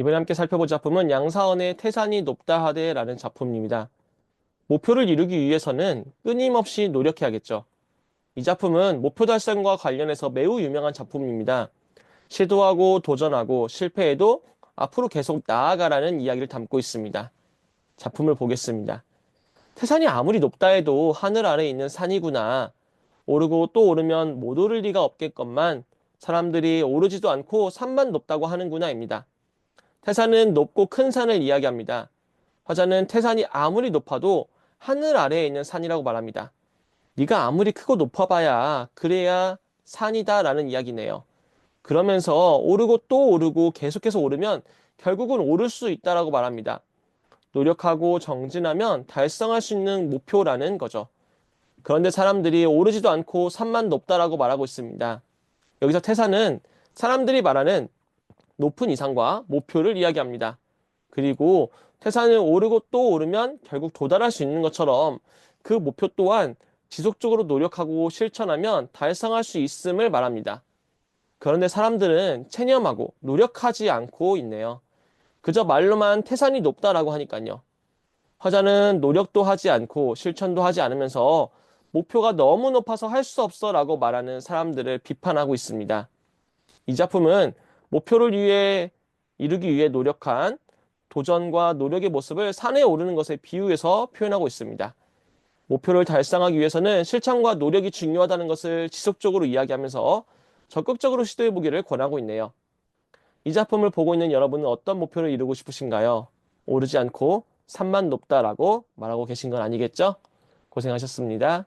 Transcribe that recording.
이번에 함께 살펴볼 작품은 양사원의 태산이 높다 하되라는 작품입니다. 목표를 이루기 위해서는 끊임없이 노력해야겠죠. 이 작품은 목표 달성과 관련해서 매우 유명한 작품입니다. 시도하고 도전하고 실패해도 앞으로 계속 나아가라는 이야기를 담고 있습니다. 작품을 보겠습니다. 태산이 아무리 높다 해도 하늘 아래에 있는 산이구나. 오르고 또 오르면 못 오를 리가 없겠건만 사람들이 오르지도 않고 산만 높다고 하는구나입니다. 태산은 높고 큰 산을 이야기합니다. 화자는 태산이 아무리 높아도 하늘 아래에 있는 산이라고 말합니다. 네가 아무리 크고 높아봐야 그래야 산이다 라는 이야기네요. 그러면서 오르고 또 오르고 계속해서 오르면 결국은 오를 수 있다라고 말합니다. 노력하고 정진하면 달성할 수 있는 목표라는 거죠. 그런데 사람들이 오르지도 않고 산만 높다라고 말하고 있습니다. 여기서 태산은 사람들이 말하는 높은 이상과 목표를 이야기합니다. 그리고 태산을 오르고 또 오르면 결국 도달할 수 있는 것처럼 그 목표 또한 지속적으로 노력하고 실천하면 달성할 수 있음을 말합니다. 그런데 사람들은 체념하고 노력하지 않고 있네요. 그저 말로만 태산이 높다라고 하니까요. 화자는 노력도 하지 않고 실천도 하지 않으면서 목표가 너무 높아서 할 수 없어 라고 말하는 사람들을 비판하고 있습니다. 이 작품은 목표를 위해 이루기 위해 노력한 도전과 노력의 모습을 산에 오르는 것에 비유해서 표현하고 있습니다. 목표를 달성하기 위해서는 실천과 노력이 중요하다는 것을 지속적으로 이야기하면서 적극적으로 시도해 보기를 권하고 있네요. 이 작품을 보고 있는 여러분은 어떤 목표를 이루고 싶으신가요? 오르지 않고 산만 높다라고 말하고 계신 건 아니겠죠? 고생하셨습니다.